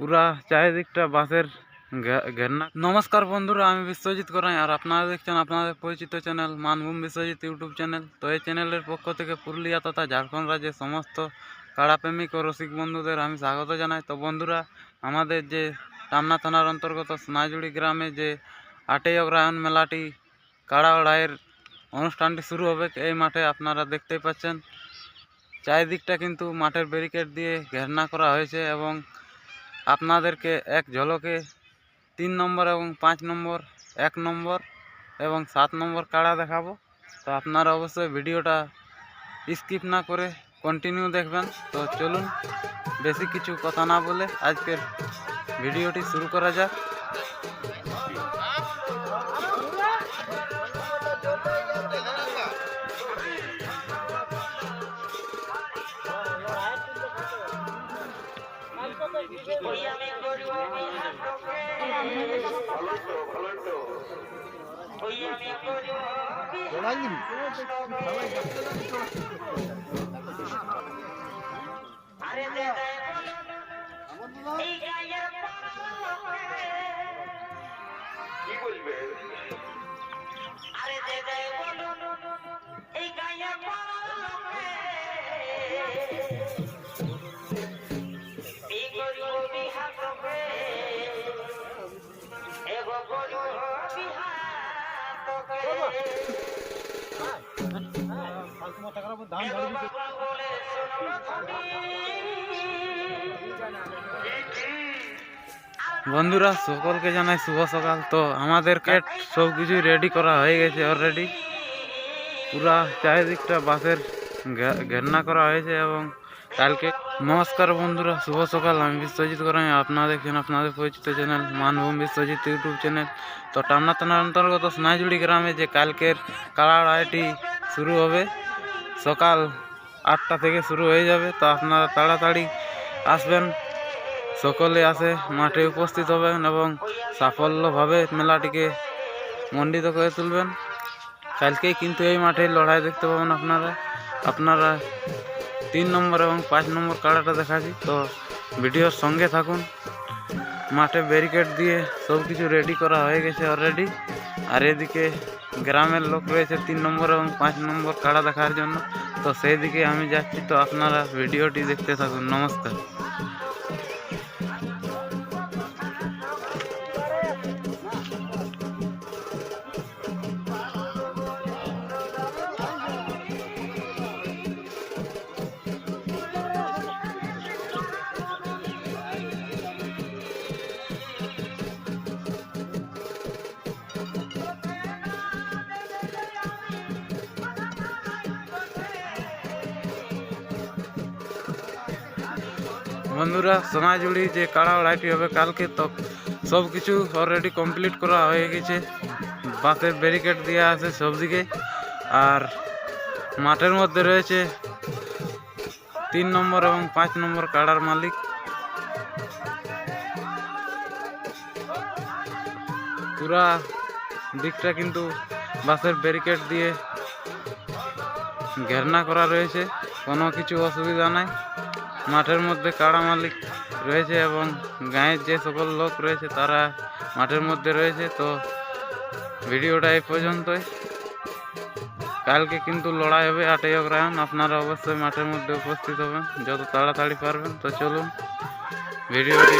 পুরা চারিদিকটা বাসের ঘেরনা নমস্কার বন্ধুরা, আমি বিশ্বজিৎ করাই আর আপনারা দেখছেন আপনাদের পরিচিত channel Manbhum Biswajit YouTube channel. তো এই চ্যানেলের পক্ষ থেকে পুরুলিয়া তথা ঝাড়খণ্ড রাজ্যের সমস্ত কাড়াপ্রেমিক ও রসিক বন্ধুদের আমি স্বাগত জানাই। তো বন্ধুরা, আমাদের যে টামনা থানার অন্তর্গত সোনাঝুড়ি গ্রামে যে আটই অগ্রায়ণ মেলাটি কাড়া লড়াইয়ের অনুষ্ঠানটি শুরু হবে, এই মাঠে আপনারা দেখতেই পাচ্ছেন। চারিদিকটা কিন্তু মাঠের ব্যারিকেড দিয়ে ঘেরনা করা হয়েছে এবং আপনাদেরকে এক ঝলকে তিন নম্বর এবং পাঁচ নম্বর, এক নম্বর এবং সাত নম্বর কাড়া দেখাবো। তো আপনারা অবশ্যই ভিডিওটা স্কিপ না করে কন্টিনিউ দেখবেন। তো চলুন, বেশি কিছু কথা না বলে আজকের ভিডিওটি শুরু করা যাক। কি বলবে আরে দে দে বলুন এই গায়ে পড়ে এই বন্ধুরা, সকলকে জানাই শুভ সকাল। তো আমাদের কেট সব কিছু রেডি করা হয়ে গেছে অলরেডি পুরা চারিদিকটা বাসের ঘেরনা করা হয়েছে এবং কালকে নমস্কার বন্ধুরা, শুভ সকাল। আমি বিশ্বজিৎ করাই আপনারা দেখছেন আপনাদের পরিচিত channel Manbhum Biswajit YouTube channel তো টামনা থানার অন্তর্গত সোনাঝুড়ি গ্রামে যে কালকের কাড়া লড়াইটি শুরু হবে সকাল আটটা থেকে শুরু হয়ে যাবে, তো আপনারা তাড়াতাড়ি আসবেন। সকলে আসে, মাঠে উপস্থিত হবেন এবং সাফল্যভাবে মেলাটিকে মণ্ডিত করে তুলবেন। কালকেই কিন্তু এই মাঠে লড়াই দেখতে পাবেন আপনারা। আপনারা তিন নম্বর এবং পাঁচ নম্বর কাড়াটা দেখাচ্ছি, তো ভিডিওর সঙ্গে থাকুন। মাঠে ব্যারিকেড দিয়ে সব কিছু রেডি করা হয়ে গেছে অলরেডি আর এদিকে গ্রামের লোক রয়েছে তিন নম্বর এবং পাঁচ নম্বর কাড়া দেখার জন্য। তো সেই দিকে আমি যাচ্ছি, তো আপনারা ভিডিওটি দেখতে থাকুন। নমস্কার। বন্ধুরা সোনাঝুড়ি যে কাড়া লড়াইটি হবে কালকে, তো সব কিছু অলরেডি কমপ্লিট করা হয়ে গেছে। বাসের ব্যারিকেড দেওয়া আছে সব দিকে আর মাঠের মধ্যে রয়েছে তিন নম্বর এবং পাঁচ নম্বর কাড়ার মালিক। পুরা দিকটা কিন্তু বাসের ব্যারিকেড দিয়ে ঘেরনা করা রয়েছে। কোনো কিছু অসুবিধা নাই। মাঠের মধ্যে কাড়া মালিক রয়েছে এবং গাঁয়ের যে সকল লোক রয়েছে তারা মাঠের মধ্যে রয়েছে। তো ভিডিওটা এই পর্যন্তই। কালকে কিন্তু লড়াই হবে আটই অগ্রায়ণ আপনারা অবশ্যই মাঠের মধ্যে উপস্থিত হবেন। যত তাড়াতাড়ি পারবেন, তো চলুন ভিডিওটি